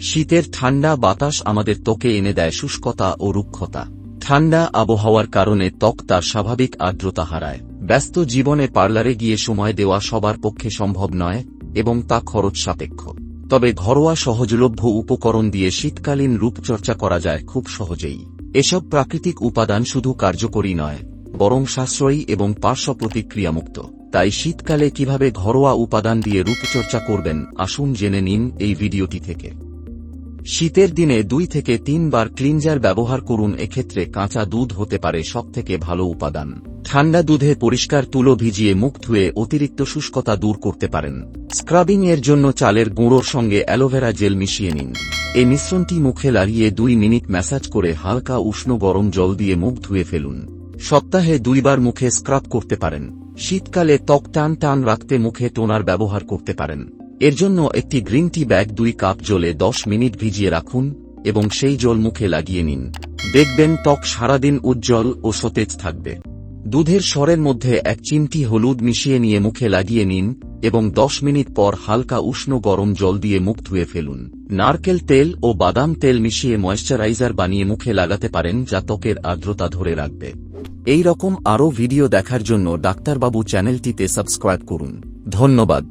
শীতের ঠান্ডা বাতাস আমাদের ত্বকে এনে দেয় শুষ্কতা ও রুক্ষতা। ঠান্ডা আবহাওয়ার কারণে ত্বক তার স্বাভাবিক আর্দ্রতা হারায়। ব্যস্ত জীবনে পার্লারে গিয়ে সময় দেওয়া সবার পক্ষে সম্ভব নয়, এবং তা খরচ সাপেক্ষ। তবে ঘরোয়া সহজলভ্য উপকরণ দিয়ে শীতকালীন রূপচর্চা করা যায় খুব সহজেই। এসব প্রাকৃতিক উপাদান শুধু কার্যকরী নয়, বরং সাশ্রয়ী এবং পার্শ্ব প্রতিক্রিয়ামুক্ত। তাই শীতকালে কীভাবে ঘরোয়া উপাদান দিয়ে রূপচর্চা করবেন, আসুন জেনে নিন এই ভিডিওটি থেকে। শীতের দিনে দুই থেকে তিনবার ক্লিনজার ব্যবহার করুন, এক্ষেত্রে কাঁচা দুধ হতে পারে সবথেকে ভালো উপাদান। ঠান্ডা দুধে পরিষ্কার তুলো ভিজিয়ে মুখ ধুয়ে অতিরিক্ত শুষ্কতা দূর করতে পারেন। স্ক্রাবিং এর জন্য চালের গুঁড়োর সঙ্গে অ্যালোভেরা জেল মিশিয়ে নিন। এই মিশ্রণটি মুখে লাগিয়ে দুই মিনিট ম্যাসাজ করে হালকা উষ্ণ গরম জল দিয়ে মুখ ধুয়ে ফেলুন। সপ্তাহে দুইবার মুখে স্ক্রাব করতে পারেন। শীতকালে ত্বক টান টান রাখতে মুখে টোনার ব্যবহার করতে পারেন। এর জন্য একটি গ্রিন টি ব্যাগ দুই কাপ জলে দশ মিনিট ভিজিয়ে রাখুন এবং সেই জল মুখে লাগিয়ে নিন। দেখবেন ত্বক সারাদিন উজ্জ্বল ও সতেজ থাকবে। দুধের স্বরের মধ্যে এক চিমটি হলুদ মিশিয়ে নিয়ে মুখে লাগিয়ে নিন এবং দশ মিনিট পর হালকা উষ্ণ গরম জল দিয়ে মুখ ধুয়ে ফেলুন। নারকেল তেল ও বাদাম তেল মিশিয়ে ময়েশ্চারাইজার বানিয়ে মুখে লাগাতে পারেন যা ত্বকের আর্দ্রতা ধরে রাখবে। এই রকম আরও ভিডিও দেখার জন্য ডাক্তারবাবু চ্যানেলটিতে সাবস্ক্রাইব করুন। ধন্যবাদ।